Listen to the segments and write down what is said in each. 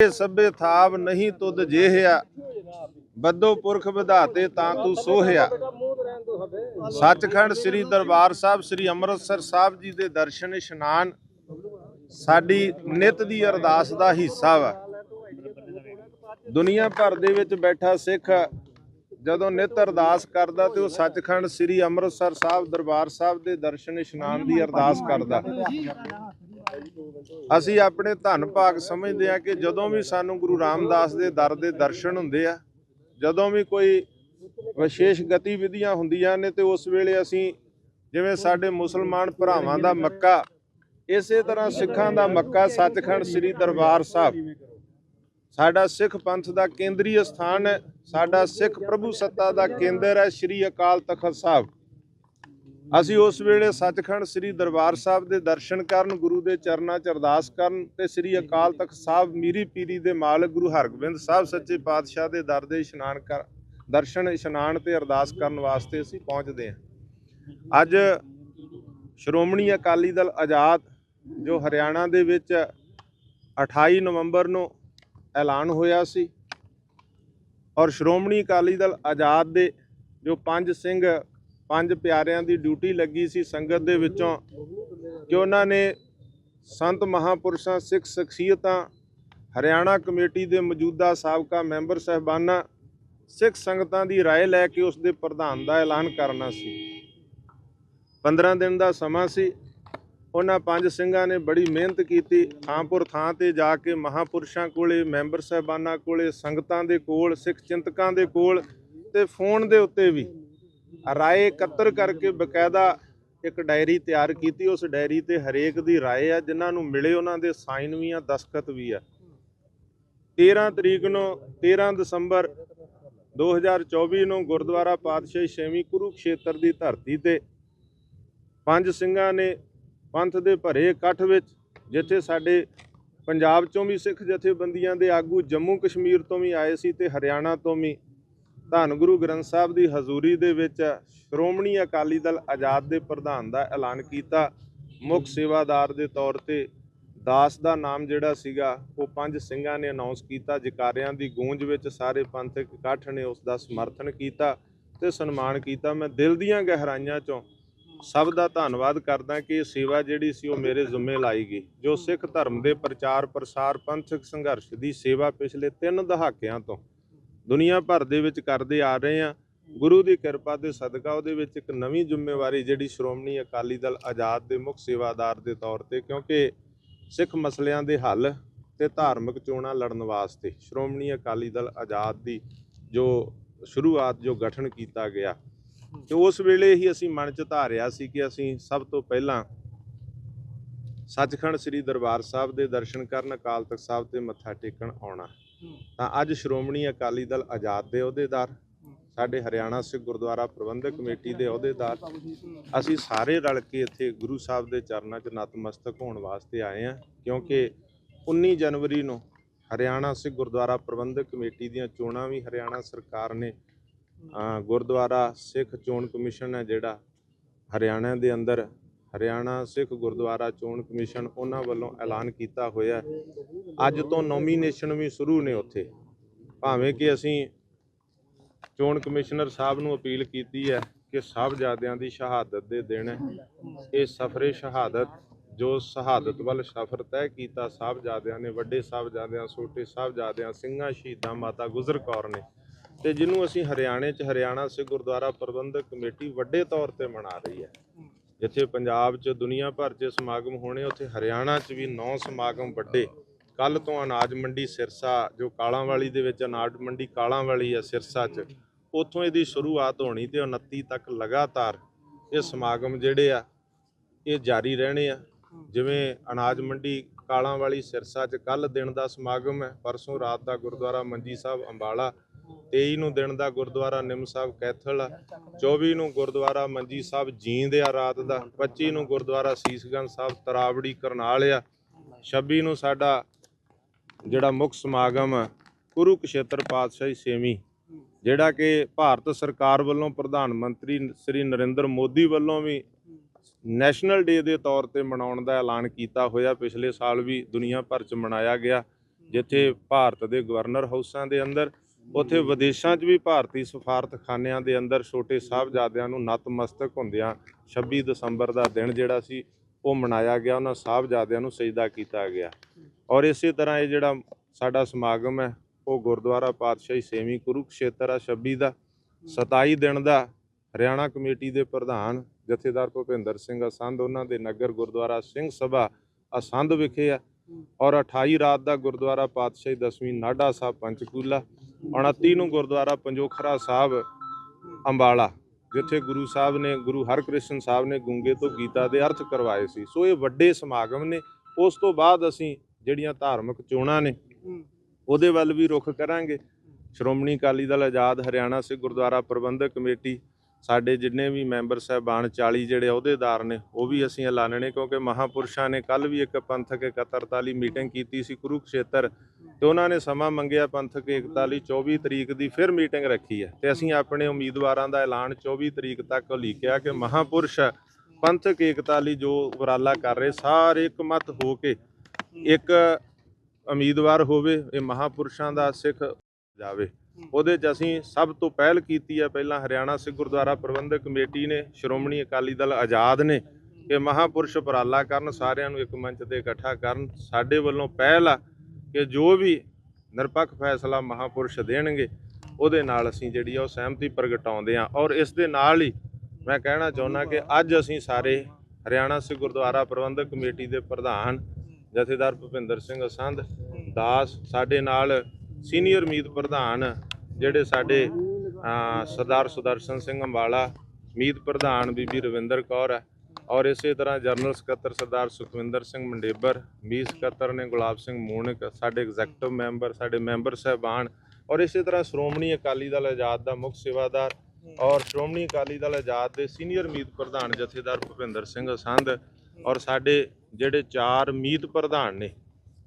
ਸਭੇ ਥਾਵ ਨਹੀਂ ਤੁਧ ਜੇਹਿਆ ਬੱਦੋ ਪੁਰਖ ਵਿਧਾਤੇ ਤਾਂ ਤੂੰ ਸੋਹਿਆ। ਸੱਚਖੰਡ ਸ੍ਰੀ ਦਰਬਾਰ ਸਾਹਿਬ, ਸ੍ਰੀ ਅੰਮ੍ਰਿਤਸਰ ਸਾਹਿਬ ਜੀ ਦੇ ਦਰਸ਼ਨ ਇਸ਼ਨਾਨ ਸਾਡੀ ਨਿਤ ਦੀ ਅਰਦਾਸ ਦਾ ਹਿੱਸਾ ਵਾ। ਦੁਨੀਆ ਭਰ ਦੇ ਵਿੱਚ ਬੈਠਾ ਸਿੱਖ ਜਦੋਂ ਨਿਤ ਅਰਦਾਸ ਕਰਦਾ ਤੇ ਉਹ ਸੱਚਖੰਡ ਸ੍ਰੀ ਅੰਮ੍ਰਿਤਸਰ ਸਾਹਿਬ, ਦਰਬਾਰ ਸਾਹਿਬ ਦੇ ਦਰਸ਼ਨ ਇਸ਼ਨਾਨ ਦੀ ਅਰਦਾਸ ਕਰਦਾ। ਅਸੀਂ ਆਪਣੇ ਧੰਨ ਭਾਗ ਸਮਝਦੇ ਆ ਕਿ ਜਦੋਂ ਵੀ ਸਾਨੂੰ ਗੁਰੂ ਰਾਮਦਾਸ ਦੇ ਦਰ ਦੇ ਦਰਸ਼ਨ ਹੁੰਦੇ ਆ, ਜਦੋਂ ਵੀ ਕੋਈ ਵਿਸ਼ੇਸ਼ ਗਤੀਵਿਧੀਆਂ ਹੁੰਦੀਆਂ ਨੇ ਤੇ ਉਸ ਵੇਲੇ ਅਸੀਂ ਜਿਵੇਂ ਸਾਡੇ ਮੁਸਲਮਾਨ ਭਰਾਵਾਂ ਦਾ ਮੱਕਾ, ਇਸੇ ਤਰ੍ਹਾਂ ਸਿੱਖਾਂ ਦਾ ਮੱਕਾ ਸੱਚਖੰਡ ਸ੍ਰੀ ਦਰਬਾਰ ਸਾਹਿਬ। ਸਾਡਾ ਸਿੱਖ ਪੰਥ ਦਾ ਕੇਂਦਰੀ ਸਥਾਨ ਹੈ, ਸਾਡਾ ਸਿੱਖ ਪ੍ਰਭੂ ਸੱਤਾ ਦਾ ਕੇਂਦਰ ਹੈ ਸ੍ਰੀ ਅਕਾਲ ਤਖਤ ਸਾਹਿਬ। ਅਸੀਂ ਉਸ ਵੇਲੇ ਸੱਚਖੰਡ ਸ੍ਰੀ ਦਰਬਾਰ ਸਾਹਿਬ ਦੇ ਦਰਸ਼ਨ ਕਰਨ ਗੁਰੂ ਦੇ ਚਰਨਾਂ 'ਚ ਅਰਦਾਸ ਕਰਨ ਤੇ ਸ੍ਰੀ ਅਕਾਲ ਤਖਤ ਸਾਹਿਬ ਮੀਰੀ ਪੀਰੀ ਦੇ ਮਾਲਕ ਗੁਰੂ ਹਰਗੋਬਿੰਦ ਸਾਹਿਬ ਸੱਚੇ ਪਾਤਸ਼ਾਹ ਦੇ ਦਰ ਦੇ ਇਸ਼ਨਾਨ ਕਰ ਦਰਸ਼ਨ ਇਸ਼ਨਾਨ ਤੇ ਅਰਦਾਸ ਕਰਨ ਵਾਸਤੇ ਅਸੀਂ ਪਹੁੰਚਦੇ ਹਾਂ। ਅੱਜ ਸ਼੍ਰੋਮਣੀ ਅਕਾਲੀ ਦਲ ਆਜ਼ਾਦ ਜੋ ਹਰਿਆਣਾ ਦੇ ਵਿੱਚ 28 ਨਵੰਬਰ ਨੂੰ ਐਲਾਨ ਹੋਇਆ ਸੀ ਔਰ ਸ਼੍ਰੋਮਣੀ ਅਕਾਲੀ ਦਲ ਆਜ਼ਾਦ ਦੇ ਜੋ ਪੰਜ ਸਿੰਘ ਪੰਜ ਪਿਆਰਿਆਂ ਦੀ ਡਿਊਟੀ ਲੱਗੀ ਸੀ ਸੰਗਤ ਦੇ ਵਿੱਚੋਂ ਕਿ ਉਹਨਾਂ ਨੇ ਸੰਤ ਮਹਾਪੁਰਸ਼ਾਂ ਸਿੱਖ ਸ਼ਖਸੀਅਤਾਂ ਹਰਿਆਣਾ ਕਮੇਟੀ ਦੇ ਮੌਜੂਦਾ ਸਾਬਕਾ ਮੈਂਬਰ ਸਹਿਬਾਨਾਂ ਸਿੱਖ ਸੰਗਤਾਂ ਦੀ رائے ਲੈ ਕੇ ਉਸ ਦੇ ਪ੍ਰਧਾਨ ਦਾ ਐਲਾਨ ਕਰਨਾ ਸੀ 15 ਦਿਨ ਦਾ ਸਮਾਂ ਸੀ ਉਹਨਾਂ ਪੰਜ ਸਿੰਘਾਂ ਨੇ ਬੜੀ ਮਿਹਨਤ ਕੀਤੀ ਥਾਂਪੁਰ ਥਾਂ ਤੇ ਜਾ ਕੇ ਮਹਾਪੁਰਸ਼ਾਂ ਕੋਲੇ ਮੈਂਬਰ ਸਹਿਬਾਨਾਂ ਕੋਲੇ ਸੰਗਤਾਂ ਦੇ ਕੋਲ ਸਿੱਖ ਚਿੰਤਕਾਂ ਦੇ ਕੋਲ ਤੇ ਫੋਨ ਦੇ ਉੱਤੇ ਵੀ ਰਾਏ ਇਕੱਤਰ ਕਰਕੇ ਬਕਾਇਦਾ ਇੱਕ ਡਾਇਰੀ ਤਿਆਰ ਕੀਤੀ। ਉਸ ਡਾਇਰੀ ਤੇ ਹਰੇਕ ਦੀ ਰਾਏ ਆ, ਜਿਨ੍ਹਾਂ ਨੂੰ ਮਿਲੇ ਉਹਨਾਂ ਦੇ ਸਾਈਨ ਵੀ ਆ, ਦਸਖਤ ਵੀ ਆ। 13 ਤਰੀਕ ਨੂੰ 13 ਦਸੰਬਰ 2024 ਨੂੰ ਗੁਰਦੁਆਰਾ ਪਾਤਸ਼ਾਹੀ ਛੇਵੀਂ ਕੁਰੂਖੇਤਰ ਦੀ ਧਰਤੀ ਤੇ ਪੰਜ ਸਿੰਘਾਂ ਨੇ ਪੰਥ ਦੇ ਭਰੇ ਇਕੱਠ ਵਿੱਚ, ਜਿੱਥੇ ਸਾਡੇ ਪੰਜਾਬ ਚੋਂ ਵੀ ਸਿੱਖ ਜਥੇਬੰਦੀਆਂ ਦੇ ਆਗੂ ਜੰਮੂ ਕਸ਼ਮੀਰ ਤੋਂ ਵੀ ਆਏ ਸੀ ਤੇ ਹਰਿਆਣਾ ਤੋਂ ਵੀ ਧੰਨ ਗੁਰੂ ਗ੍ਰੰਥ ਸਾਹਿਬ ਦੀ ਹਜ਼ੂਰੀ ਦੇ ਵਿੱਚ ਸ਼੍ਰੋਮਣੀ ਅਕਾਲੀ ਦਲ ਆਜ਼ਾਦ ਦੇ ਪ੍ਰਧਾਨ ਦਾ ਐਲਾਨ ਕੀਤਾ। ਮੁੱਖ ਸੇਵਾਦਾਰ ਦੇ ਤੌਰ ਤੇ ਦਾਸ ਦਾ ਨਾਮ ਜਿਹੜਾ ਸੀਗਾ, ਉਹ ਪੰਜ ਸਿੰਘਾਂ ਨੇ ਅਨਾਉਂਸ ਕੀਤਾ। ਜਕਾਰਿਆਂ ਦੀ ਗੂੰਜ ਵਿੱਚ ਸਾਰੇ ਪੰਥਕ ਇਕੱਠ ਨੇ ਉਸ ਦਾ ਸਮਰਥਨ ਕੀਤਾ ਤੇ ਸਨਮਾਨ ਕੀਤਾ। ਮੈਂ ਦਿਲ ਦੀਆਂ ਗਹਿਰਾਈਆਂ ਚੋਂ ਸਭ ਦਾ ਧੰਨਵਾਦ ਕਰਦਾ ਕਿ ਇਹ ਸੇਵਾ ਜਿਹੜੀ ਸੀ, ਉਹ ਮੇਰੇ ਜ਼ਿੰਮੇ ਲਾਈ ਗਈ। ਜੋ ਸਿੱਖ ਧਰਮ ਦੇ ਪ੍ਰਚਾਰ ਪ੍ਰਸਾਰ ਪੰਥਕ ਸੰਘਰਸ਼ ਦੀ ਸੇਵਾ ਪਿਛਲੇ 3 ਦਹਾਕਿਆਂ ਤੋਂ ਦੁਨੀਆ ਭਰ ਦੇ ਵਿੱਚ ਕਰਦੇ ਆ ਰਹੇ ਆ ਗੁਰੂ ਦੀ ਕਿਰਪਾ ਦੇ ਸਦਕਾ ਉਹਦੇ ਵਿੱਚ ਇੱਕ ਨਵੀਂ ਜ਼ਿੰਮੇਵਾਰੀ ਜਿਹੜੀ ਸ਼੍ਰੋਮਣੀ ਅਕਾਲੀ ਦਲ ਆਜ਼ਾਦ ਦੇ ਮੁੱਖ ਸੇਵਾਦਾਰ ਦੇ ਤੌਰ ਤੇ, ਕਿਉਂਕਿ ਸਿੱਖ ਮਸਲਿਆਂ ਦੇ ਹੱਲ ਤੇ ਧਾਰਮਿਕ ਚੋਣਾਂ ਲੜਨ ਵਾਸਤੇ ਸ਼੍ਰੋਮਣੀ ਅਕਾਲੀ ਦਲ ਆਜ਼ਾਦ ਦੀ ਜੋ ਸ਼ੁਰੂਆਤ, ਜੋ ਗਠਨ ਕੀਤਾ ਗਿਆ। ਤੇ ਉਸ ਵੇਲੇ ਹੀ ਅਸੀਂ ਮਨ ਚ ਧਾਰਿਆ ਸੀ ਕਿ ਅਸੀਂ ਸਭ ਤੋਂ ਪਹਿਲਾਂ ਸੱਚਖੰਡ ਸ੍ਰੀ ਦਰਬਾਰ ਸਾਹਿਬ ਦੇ ਦਰਸ਼ਨ ਕਰਨ, ਅਕਾਲ ਤਖਤ ਸਾਹਿਬ ਤੇ ਮੱਥਾ ਟੇਕਣ ਆਉਣਾ। ਤਾਂ ਅੱਜ ਸ਼੍ਰੋਮਣੀ ਅਕਾਲੀ ਦਲ ਆਜ਼ਾਦ ਦੇ ਅਹੁਦੇਦਾਰ ਸਾਡੇ ਹਰਿਆਣਾ ਸਿੱਖ ਗੁਰਦੁਆਰਾ ਪ੍ਰਬੰਧਕ ਕਮੇਟੀ ਦੇ ਅਹੁਦੇਦਾਰ ਅਸੀਂ ਸਾਰੇ ਰਲ ਕੇ ਇੱਥੇ ਗੁਰੂ ਸਾਹਿਬ ਦੇ ਚਰਨਾਂ 'ਚ ਨਤਮਸਤਕ ਹੋਣ ਵਾਸਤੇ ਆਏ ਹਾਂ, ਕਿਉਂਕਿ 19 ਜਨਵਰੀ ਨੂੰ ਹਰਿਆਣਾ ਸਿੱਖ ਗੁਰਦੁਆਰਾ ਪ੍ਰਬੰਧਕ ਕਮੇਟੀ ਦੀਆਂ ਚੋਣਾਂ ਵੀ ਹਰਿਆਣਾ ਸਰਕਾਰ ਨੇ ਗੁਰਦੁਆਰਾ ਸਿੱਖ ਚੋਣ ਕਮਿਸ਼ਨ ਹੈ ਜਿਹੜਾ, ਹਰਿਆਣਾ ਦੇ ਅੰਦਰ ਹਰਿਆਣਾ ਸਿੱਖ ਗੁਰਦੁਆਰਾ ਚੋਣ ਕਮਿਸ਼ਨ ਉਹਨਾਂ ਵੱਲੋਂ ਐਲਾਨ ਕੀਤਾ ਹੋਇਆ ਅੱਜ ਤੋਂ ਨੋਮੀਨੇਸ਼ਨ ਵੀ ਸ਼ੁਰੂ ਨੇ ਉੱਥੇ। ਭਾਵੇਂ ਕਿ ਅਸੀਂ ਚੋਣ ਕਮਿਸ਼ਨਰ ਸਾਹਿਬ ਨੂੰ ਅਪੀਲ ਕੀਤੀ ਹੈ ਕਿ ਸਾਹਿਬਜ਼ਾਦਿਆਂ ਦੀ ਸ਼ਹਾਦਤ ਦੇ ਦਿਨ ਇਹ ਸਫਰੇ ਸ਼ਹਾਦਤ, ਜੋ ਸ਼ਹਾਦਤ ਵੱਲ ਸਫ਼ਰ ਤੈਅ ਕੀਤਾ, ਸਾਹਿਬਜ਼ਾਦਿਆਂ ਨੇ, ਵੱਡੇ ਸਾਹਿਬਜ਼ਾਦਿਆਂ, ਛੋਟੇ ਸਾਹਿਬਜ਼ਾਦਿਆਂ, ਸਿੰਘਾਂ, ਸ਼ਹੀਦਾਂ ਮਾਤਾ ਗੁਜਰ ਕੌਰ ਨੇ ਤੇ ਜਿਹਨੂੰ ਅਸੀਂ ਹਰਿਆਣੇ 'ਚ ਹਰਿਆਣਾ ਸਿੱਖ ਗੁਰਦੁਆਰਾ ਪ੍ਰਬੰਧਕ ਕਮੇਟੀ ਵੱਡੇ ਤੌਰ ਤੇ ਮਨਾ ਰਹੀ ਹੈ। ਜਿੱਥੇ ਪੰਜਾਬ 'ਚ ਦੁਨੀਆ ਭਰ 'ਚ ਸਮਾਗਮ ਹੋਣੇ, ਉੱਥੇ ਹਰਿਆਣਾ 'ਚ ਵੀ ਨੌ ਸਮਾਗਮ ਵੱਡੇ। ਕੱਲ ਤੋਂ ਅਨਾਜ ਮੰਡੀ ਸਿਰਸਾ, ਜੋ ਕਾਲਾਂ ਵਾਲੀ ਦੇ ਵਿੱਚ ਅਨਾਜ ਮੰਡੀ ਕਾਲਾਂ ਵਾਲੀ ਆ ਸਿਰਸਾ 'ਚ, ਉੱਥੋਂ ਇਹਦੀ ਸ਼ੁਰੂਆਤ ਹੋਣੀ ਤੇ 29 ਤੱਕ ਲਗਾਤਾਰ ਇਹ ਸਮਾਗਮ ਜਿਹੜੇ ਆ, ਇਹ ਜਾਰੀ ਰਹਿਣੇ ਆ। ਜਿਵੇਂ ਅਨਾਜ ਮੰਡੀ ਕਾਲਾਂ ਵਾਲੀ ਸਿਰਸਾ 'ਚ ਕੱਲ ਦਿਨ ਦਾ ਸਮਾਗਮ ਹੈ, ਪਰਸੋਂ ਰਾਤ ਦਾ ਗੁਰਦੁਆਰਾ ਮੰਜੀ ਸਾਹਿਬ ਅੰਬਾਲਾ 23 ਨੂੰ ਦਿਨ ਦਾ ਗੁਰਦੁਆਰਾ ਨਿੰਮ ਸਾਹਿਬ ਕੈਥਲ ਆ 24 ਨੂੰ ਗੁਰਦੁਆਰਾ ਮੰਜੀ ਸਾਹਿਬ ਜੀਂਦ ਆ ਰਾਤ ਦਾ 25 ਨੂੰ ਗੁਰਦੁਆਰਾ ਸੀਸਗੰਜ ਸਾਹਿਬ ਤਰਾਵੜੀ ਕਰਨਾਲ ਆ 26 ਨੂੰ ਸਾਡਾ ਜਿਹੜਾ ਮੁੱਖ ਸਮਾਗਮ ਆ ਕੁਰੂਕਸ਼ੇਤਰ ਪਾਤਸ਼ਾਹੀ ਛੇਵੀਂ ਜਿਹੜਾ ਕਿ ਭਾਰਤ ਸਰਕਾਰ ਵੱਲੋਂ ਪ੍ਰਧਾਨ ਮੰਤਰੀ ਸ੍ਰੀ ਨਰਿੰਦਰ ਮੋਦੀ ਵੱਲੋਂ ਵੀ ਨੈਸ਼ਨਲ ਡੇ ਦੇ ਤੌਰ ਤੇ ਮਨਾਉਣ ਦਾ ਐਲਾਨ ਕੀਤਾ ਹੋਇਆ, ਪਿਛਲੇ ਸਾਲ ਵੀ ਦੁਨੀਆ ਭਰ 'ਚ ਮਨਾਇਆ ਗਿਆ, ਜਿੱਥੇ ਭਾਰਤ ਦੇ ਗਵਰਨਰ ਹਾਊਸਾਂ ਦੇ ਅੰਦਰ ਉੱਥੇ ਵਿਦੇਸ਼ਾਂ 'ਚ ਵੀ ਭਾਰਤੀ ਸਫਾਰਤਖਾਨਿਆਂ ਦੇ ਅੰਦਰ ਛੋਟੇ ਸਾਹਿਬਜ਼ਾਦਿਆਂ ਨੂੰ ਨਤਮਸਤਕ ਹੁੰਦਿਆਂ 26 ਦਸੰਬਰ ਦਾ ਦਿਨ ਜਿਹੜਾ ਸੀ ਉਹ ਮਨਾਇਆ ਗਿਆ। ਉਹਨਾਂ ਸਾਹਿਬਜ਼ਾਦਿਆਂ ਨੂੰ ਸਜਦਾ ਕੀਤਾ ਗਿਆ। ਔਰ ਇਸੇ ਤਰ੍ਹਾਂ ਇਹ ਜਿਹੜਾ ਸਾਡਾ ਸਮਾਗਮ ਹੈ ਉਹ ਗੁਰਦੁਆਰਾ ਪਾਤਸ਼ਾਹੀ ਸੇਵੀਂ ਕੁਰੂਕਸ਼ੇਤਰ ਆ 26 ਦਾ। 27 ਦਿਨ ਦਾ ਹਰਿਆਣਾ ਕਮੇਟੀ ਦੇ ਪ੍ਰਧਾਨ ਜਥੇਦਾਰ ਭੁਪਿੰਦਰ ਸਿੰਘ ਅਸੰਧ ਉਹਨਾਂ ਦੇ ਨਗਰ ਗੁਰਦੁਆਰਾ ਸਿੰਘ ਸਭਾ ਅਸੰਧ ਵਿਖੇ ਆ। ਔਰ 28 ਰਾਤ ਦਾ ਗੁਰਦੁਆਰਾ ਪਾਤਸ਼ਾਹੀ ਦਸਵੀਂ ਨਾਢਾ ਸਾਹਿਬ ਪੰਚਕੂਲਾ 29 ਨੂੰ ਗੁਰਦੁਆਰਾ ਪੰਜੋਖਰਾ ਸਾਹਿਬ ਅੰਬਾਲਾ, ਜਿੱਥੇ ਗੁਰੂ ਸਾਹਿਬ ਨੇ, ਗੁਰੂ ਹਰਕ੍ਰਿਸ਼ਨ ਸਾਹਿਬ ਨੇ ਗੁੰਗੇ ਤੋਂ ਗੀਤਾ ਦੇ ਅਰਥ ਕਰਵਾਏ ਸੀ। ਸੋ ਇਹ ਵੱਡੇ ਸਮਾਗਮ ਨੇ। ਉਸ ਤੋਂ ਬਾਅਦ ਅਸੀਂ ਜਿਹੜੀਆਂ ਧਾਰਮਿਕ ਚੋਣਾਂ ਨੇ, ਉਹਦੇ ਵੱਲ ਵੀ ਰੁਖ ਕਰਾਂਗੇ। ਸ਼੍ਰੋਮਣੀ ਅਕਾਲੀ ਦਲ ਆਜ਼ਾਦ ਹਰਿਆਣਾ ਸਿੱਖ ਗੁਰਦੁਆਰਾ ਪ੍ਰਬੰਧਕ ਕਮੇਟੀ ਸਾਡੇ ਜਿੰਨੇ ਵੀ ਮੈਂਬਰ ਸਾਹਿਬਾਨ 40 ਜਿਹੜੇ ਅਹੁਦੇਦਾਰ ਨੇ, ਉਹ ਵੀ ਅਸੀਂ ਐਲਾਨਣੇ ਕਿਉਂਕਿ ਮਹਾਪੁਰਸ਼ਾਂ ਨੇ ਕੱਲ ਵੀ ਇੱਕ ਪੰਥਕ ਇਕੱਤਰਤਾ ਲਈ ਮੀਟਿੰਗ ਕੀਤੀ ਸੀ ਕੁਰੂਕਸ਼ੇਤਰ ਤੇ ਉਹਨਾਂ ਨੇ ਸਮਾਂ ਮੰਗਿਆ ਪੰਥਕ ਏਕਤਾ ਲਈ 24 ਤਰੀਕ ਦੀ ਫਿਰ ਮੀਟਿੰਗ ਰੱਖੀ ਹੈ ਤੇ ਅਸੀਂ ਆਪਣੇ ਉਮੀਦਵਾਰਾਂ ਦਾ ਐਲਾਨ 24 ਤਰੀਕ ਤੱਕ ਲਿਖਿਆ ਕਿ ਮਹਾਪੁਰਸ਼ ਪੰਥਕ ਏਕਤਾ ਲਈ ਜੋ ਉਪਰਾਲਾ ਕਰ ਰਹੇ, ਸਾਰੇ ਇਕਮਤ ਹੋ ਕੇ ਇੱਕ ਉਮੀਦਵਾਰ ਹੋਵੇ, ਇਹ ਮਹਾਪੁਰਸ਼ਾਂ ਦਾ ਸਿੱਖ ਜਾਵੇ। ਉਹਦੇ 'ਚ ਅਸੀਂ ਸਭ ਤੋਂ ਪਹਿਲ ਕੀਤੀ ਹੈ ਪਹਿਲਾਂ ਹਰਿਆਣਾ ਸਿੱਖ ਗੁਰਦੁਆਰਾ ਪ੍ਰਬੰਧਕ ਕਮੇਟੀ ਨੇ, ਸ਼੍ਰੋਮਣੀ ਅਕਾਲੀ ਦਲ ਆਜ਼ਾਦ ਨੇ, ਕਿ ਮਹਾਪੁਰਸ਼ ਉਪਰਾਲਾ ਕਰਨ, ਸਾਰਿਆਂ ਨੂੰ ਇੱਕ ਮੰਚ ਤੇ ਇਕੱਠਾ ਕਰਨ। ਸਾਡੇ ਵੱਲੋਂ ਪਹਿਲ ਆ ਕਿ ਜੋ ਵੀ ਨਿਰਪੱਖ ਫੈਸਲਾ ਮਹਾਪੁਰਸ਼ ਦੇਣਗੇ, ਉਹਦੇ ਨਾਲ ਅਸੀਂ ਜਿਹੜੀ ਆ ਉਹ ਸਹਿਮਤੀ ਪ੍ਰਗਟਾਉਂਦੇ ਹਾਂ ਔਰ ਇਸ ਦੇ ਨਾਲ ਹੀ ਮੈਂ ਕਹਿਣਾ ਚਾਹੁੰਦਾ ਕਿ ਅੱਜ ਅਸੀਂ ਸਾਰੇ ਹਰਿਆਣਾ ਸਿੱਖ ਗੁਰਦੁਆਰਾ ਪ੍ਰਬੰਧਕ ਕਮੇਟੀ ਦੇ ਪ੍ਰਧਾਨ ਜਥੇਦਾਰ ਭੁਪਿੰਦਰ ਸਿੰਘ ਅਸੰਧ ਦਾਸ, ਸਾਡੇ ਨਾਲ ਸੀਨੀਅਰ ਮੀਤ ਪ੍ਰਧਾਨ ਜਿਹੜੇ ਸਾਡੇ ਸਰਦਾਰ ਸੁਦਰਸ਼ਨ ਸਿੰਘ ਅੰਬਾਲਾ, ਮੀਤ ਪ੍ਰਧਾਨ ਬੀਬੀ ਰਵਿੰਦਰ ਕੌਰ ਹੈ ਔਰ ਇਸੇ ਤਰ੍ਹਾਂ ਜਨਰਲ ਸਕੱਤਰ ਸਰਦਾਰ ਸੁਖਵਿੰਦਰ ਸਿੰਘ ਮੰਡੇਬਰ, ਮੀਤ ਸਕੱਤਰ ਨੇ ਗੁਲਾਬ ਸਿੰਘ ਮੂਣਕ ਸਾਡੇ ਐਗਜ਼ੈਕਟਿਵ ਮੈਂਬਰ ਸਾਡੇ ਮੈਂਬਰ ਸਹਿਬਾਨ ਔਰ ਇਸੇ ਤਰ੍ਹਾਂ ਸ਼੍ਰੋਮਣੀ ਅਕਾਲੀ ਦਲ ਆਜ਼ਾਦ ਦਾ ਮੁੱਖ ਸੇਵਾਦਾਰ ਔਰ ਸ਼੍ਰੋਮਣੀ ਅਕਾਲੀ ਦਲ ਆਜ਼ਾਦ ਦੇ ਸੀਨੀਅਰ ਮੀਤ ਪ੍ਰਧਾਨ ਜਥੇਦਾਰ ਭੁਪਿੰਦਰ ਸਿੰਘ ਸੰਧ ਔਰ ਸਾਡੇ ਜਿਹੜੇ ਚਾਰ ਮੀਤ ਪ੍ਰਧਾਨ ਨੇ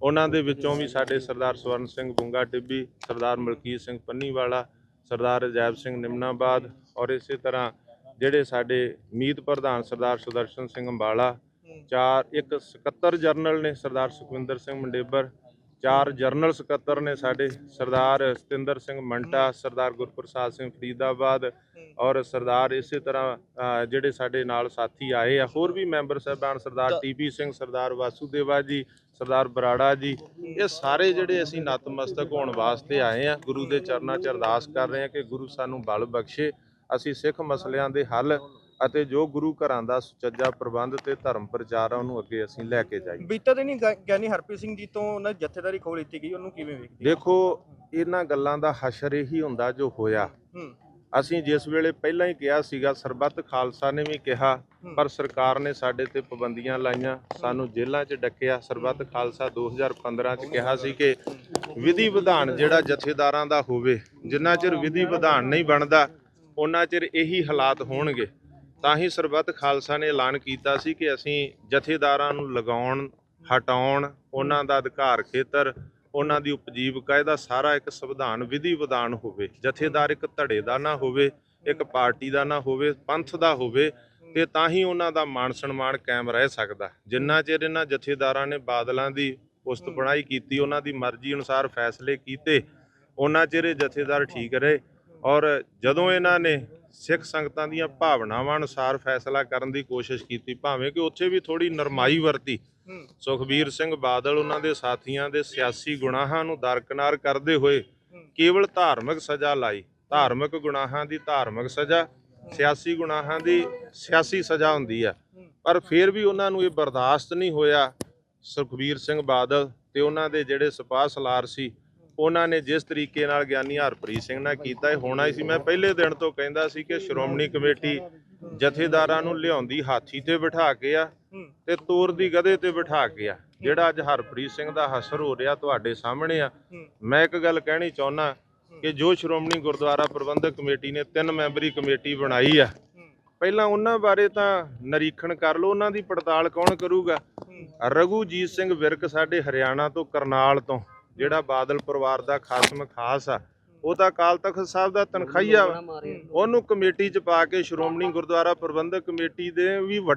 ਉਹਨਾਂ ਦੇ ਵਿੱਚੋਂ ਵੀ ਸਾਡੇ ਸਰਦਾਰ ਸਵਰਨ ਸਿੰਘ ਬੁੰਗਾ ਟਿੱਬੀ ਸਰਦਾਰ ਮਲਕੀਤ ਸਿੰਘ ਪੰਨੀਵਾਲਾ, ਸਰਦਾਰ ਅਜੈਬ ਸਿੰਘ ਨਿਮਨਾਬਾਦ ਔਰ ਇਸੇ ਤਰ੍ਹਾਂ ਜਿਹੜੇ ਸਾਡੇ ਮੀਤ ਪ੍ਰਧਾਨ ਸਰਦਾਰ ਸੁਦਰਸ਼ਨ ਸਿੰਘ ਅੰਬਾਲਾ, ਚਾਰ, ਇੱਕ ਸਕੱਤਰ ਜਰਨਲ ਨੇ ਸਰਦਾਰ ਸੁਖਵਿੰਦਰ ਸਿੰਘ ਮੰਡੇਬਰ ਚਾਰ ਜਰਨਲ ਸਕੱਤਰ ਨੇ ਸਾਡੇ ਸਰਦਾਰ ਸਤਿੰਦਰ ਸਿੰਘ ਮੰਟਾ ਸਰਦਾਰ ਗੁਰਪ੍ਰਸਾਦ ਸਿੰਘ ਫਰੀਦਾਬਾਦ ਔਰ ਸਰਦਾਰ ਇਸੇ ਤਰ੍ਹਾਂ ਜਿਹੜੇ ਸਾਡੇ ਨਾਲ ਸਾਥੀ ਆਏ ਆ ਹੋਰ ਵੀ ਮੈਂਬਰ ਸਾਹਿਬਾਨ ਸਰਦਾਰ ਟੀਪੀ ਸਿੰਘ ਸਰਦਾਰ ਵਾਸੂਦੇਵਾ ਜੀ ਸਰਦਾਰ ਬਰਾੜਾ ਜੀ ਇਹ ਸਾਰੇ ਜਿਹੜੇ ਅਸੀਂ ਨਤਮਸਤਕ ਹੋਣ ਵਾਸਤੇ ਆਏ ਆ ਗੁਰੂ ਦੇ ਚਰਨਾਂ 'ਚ ਅਰਦਾਸ ਕਰ ਰਹੇ ਆ ਕਿ ਗੁਰੂ ਸਾਨੂੰ ਬਲ ਬਖਸ਼ੇ ਅਸੀਂ ਸਿੱਖ ਮਸਲਿਆਂ ਦੇ ਹੱਲ ਅਤੇ ਜੋ ਗੁਰੂ ਘਰਾਂ ਦਾ ਸੁਚੱਜਾ ਪ੍ਰਬੰਧ ਤੇ ਧਰਮ ਪ੍ਰਚਾਰ ਆ ਉਹਨੂੰ ਅੱਗੇ ਅਸੀਂ ਲੈ ਕੇ ਜਾਈਏ। ਬੀਤੇ ਦਿਨ ਗ- ਗਿਆਨੀ ਹਰਪ੍ਰੀਤ ਸਿੰਘ ਜੀ ਤੋਂ ਉਹਨਾਂ ਦੀ ਜਥੇਦਾਰੀ ਖੋਹ ਲਿੱਤੀ ਗਈ ਉਹਨੂੰ ਕਿਵੇਂ ਵੇਖਦੇ? ਦੇਖੋ ਇਹਨਾਂ ਗੱਲਾਂ ਦਾ ਹਸ਼ਰ ਇਹੀ ਹੁੰਦਾ ਜੋ ਹੋਇਆ। ਹੂੰ। ਅਸੀਂ ਜਿਸ ਵੇਲੇ ਪਹਿਲਾਂ ਹੀ ਕਿਹਾ ਸੀਗਾ ਸਰਬੱਤ ਖਾਲਸਾ ਨੇ ਵੀ ਕਿਹਾ ਹੂੰ। ਪਰ ਸਰਕਾਰ ਨੇ ਸਾਡੇ ਤੇ ਪਾਬੰਦੀਆਂ ਲਾਈਆਂ ਸਾਨੂੰ ਜੇਲ੍ਹਾਂ 'ਚ ਡੱਕਿਆ। ਸਰਬੱਤ ਖਾਲਸਾ 2015 'ਚ ਕਿਹਾ ਸੀ ਕਿ ਵਿਧੀ ਵਿਧਾਨ ਜਿਹੜਾ ਜਥੇਦਾਰਾਂ ਦਾ ਹੋਵੇ ਜਿੰਨਾ ਚਿਰ ਵਿਧੀ ਵਿਧਾਨ ਨਹੀਂ ਬਣਦਾ ਉਹਨਾਂ ਚਿਰ ਇਹੀ ਹਾਲਾਤ ਹੋਣਗੇ। ਤਾਂ ਹੀ ਸਰਬੱਤ ਖਾਲਸਾ ਨੇ ਐਲਾਨ ਕੀਤਾ ਸੀ ਕਿ ਅਸੀਂ ਜਥੇਦਾਰਾਂ ਨੂੰ ਲਗਾਉਣ ਹਟਾਉਣ ਉਹਨਾਂ ਦਾ ਅਧਿਕਾਰ ਖੇਤਰ ਉਹਨਾਂ ਦੀ ਉਪਜੀਵਕਾ ਇਹਦਾ ਸਾਰਾ ਇੱਕ ਸੰਵਿਧਾਨ ਵਿਧੀ ਵਿਧਾਨ ਹੋਵੇ। ਜਥੇਦਾਰ ਇੱਕ ਧੜੇ ਦਾ ਨਾ ਹੋਵੇ ਇੱਕ ਪਾਰਟੀ ਦਾ ਨਾ ਹੋਵੇ ਪੰਥ ਦਾ ਹੋਵੇ ਤੇ ਤਾਂ ਹੀ ਉਹਨਾਂ ਦਾ ਮਾਣ ਸਨਮਾਨ ਕਾਇਮ ਰਹਿ ਸਕਦਾ। ਜਿੰਨਾ ਚਿਰ ਇਹਨਾਂ ਜਥੇਦਾਰਾਂ ਨੇ ਬਾਦਲਾਂ ਦੀ ਉਸਤ ਬਣਾਈ ਕੀਤੀ ਉਹਨਾਂ ਦੀ ਮਰਜ਼ੀ ਅਨੁਸਾਰ ਫੈਸਲੇ ਕੀਤੇ ਉਹਨਾਂ ਚਿਰ ਜਥੇਦਾਰ ਠੀਕ ਰਹੇ। ਔਰ ਜਦੋਂ ਇਹਨਾਂ ਨੇ ਸਿੱਖ ਸੰਗਤਾਂ ਦੀਆਂ ਭਾਵਨਾਵਾਂ ਅਨੁਸਾਰ ਫੈਸਲਾ ਕਰਨ ਦੀ ਕੋਸ਼ਿਸ਼ ਕੀਤੀ ਭਾਵੇਂ ਕਿ ਉੱਥੇ ਵੀ ਥੋੜੀ ਨਰਮਾਈ ਵਰਤੀ। ਸੁਖਬੀਰ ਸਿੰਘ ਬਾਦਲ ਉਹਨਾਂ ਦੇ ਸਾਥੀਆਂ ਦੇ ਸਿਆਸੀ ਗੁਨਾਹਾਂ ਨੂੰ ਦਰਕਨਾਰ ਕਰਦੇ ਹੋਏ ਕੇਵਲ ਧਾਰਮਿਕ ਸਜ਼ਾ ਲਾਈ। ਧਾਰਮਿਕ ਗੁਨਾਹਾਂ ਦੀ ਧਾਰਮਿਕ ਸਜ਼ਾ ਸਿਆਸੀ ਗੁਨਾਹਾਂ ਦੀ ਸਿਆਸੀ ਸਜ਼ਾ ਹੁੰਦੀ ਆ। ਪਰ ਫਿਰ ਵੀ ਉਹਨਾਂ ਨੂੰ ਇਹ ਬਰਦਾਸ਼ਤ ਨਹੀਂ ਹੋਇਆ ਸੁਖਬੀਰ ਸਿੰਘ ਬਾਦਲ ਤੇ ਉਹਨਾਂ ਦੇ ਜਿਹੜੇ ਸਿਪਾਹ ਸਲਾਰ ਸੀ ਉਹਨਾਂ ਨੇ ਜਿਸ ਤਰੀਕੇ ਨਾਲ ਗਿਆਨੀ ਹਰਪ੍ਰੀਤ ਸਿੰਘ ਨਾਲ ਕੀਤਾ ਇਹ ਹੋਣਾ ਹੀ ਸੀ। ਮੈਂ ਪਹਿਲੇ ਦਿਨ ਤੋਂ ਕਹਿੰਦਾ ਸੀ ਕਿ ਸ਼੍ਰੋਮਣੀ ਕਮੇਟੀ ਜਥੇਦਾਰਾਂ ਨੂੰ ਲਿਆਉਂਦੀ ਹਾਥੀ ਤੇ ਬਿਠਾ ਕੇ ਆ ਤੇ ਤੋਰ ਦੀ ਗਧੇ ਤੇ ਬਿਠਾ ਕੇ ਆ। ਜਿਹੜਾ ਅੱਜ ਹਰਪ੍ਰੀਤ ਸਿੰਘ ਦਾ ਹਸਰ ਹੋ ਰਿਹਾ ਤੁਹਾਡੇ ਸਾਹਮਣੇ ਆ ਮੈਂ ਇੱਕ ਗੱਲ ਕਹਿਣੀ ਚਾਹੁੰਦਾ ਕਿ ਜੋ ਸ਼੍ਰੋਮਣੀ ਗੁਰਦੁਆਰਾ ਪ੍ਰਬੰਧਕ ਕਮੇਟੀ ਨੇ ਤਿੰਨ ਮੈਂਬਰੀ ਕਮੇਟੀ ਬਣਾਈ ਆ ਪਹਿਲਾਂ ਉਹਨਾਂ ਬਾਰੇ ਤਾਂ ਨਿਰੀਖਣ ਕਰ ਲਓ ਉਹਨਾਂ ਦੀ ਪੜਤਾਲ ਕੌਣ ਕਰੂਗਾ? ਰਘੂਜੀਤ ਸਿੰਘ ਵਿਰਕ ਸਾਡੇ ਹਰਿਆਣਾ ਤੋਂ ਕਰਨਾਲ ਤੋਂ। ਜਿਹੜਾ ਬਾਦਲ ਪਰਿਵਾਰ ਦਾ ਖਾਸਮ ਖਾਸ ਆ ਉਹ ਤਾਂ ਅਕਾਲ ਤਖਤ ਸਾਹਿਬ ਦਾ ਤਨਖਾਹੀਆ ਉਹਨੂੰ ਕਮੇਟੀ 'ਚ ਪਾ ਕੇ ਸ਼੍ਰੋਮਣੀ ਗੁਰਦੁਆਰਾ ਪ੍ਰਬੰਧਕ ਕਮੇਟੀ ਦੇ ਵੀ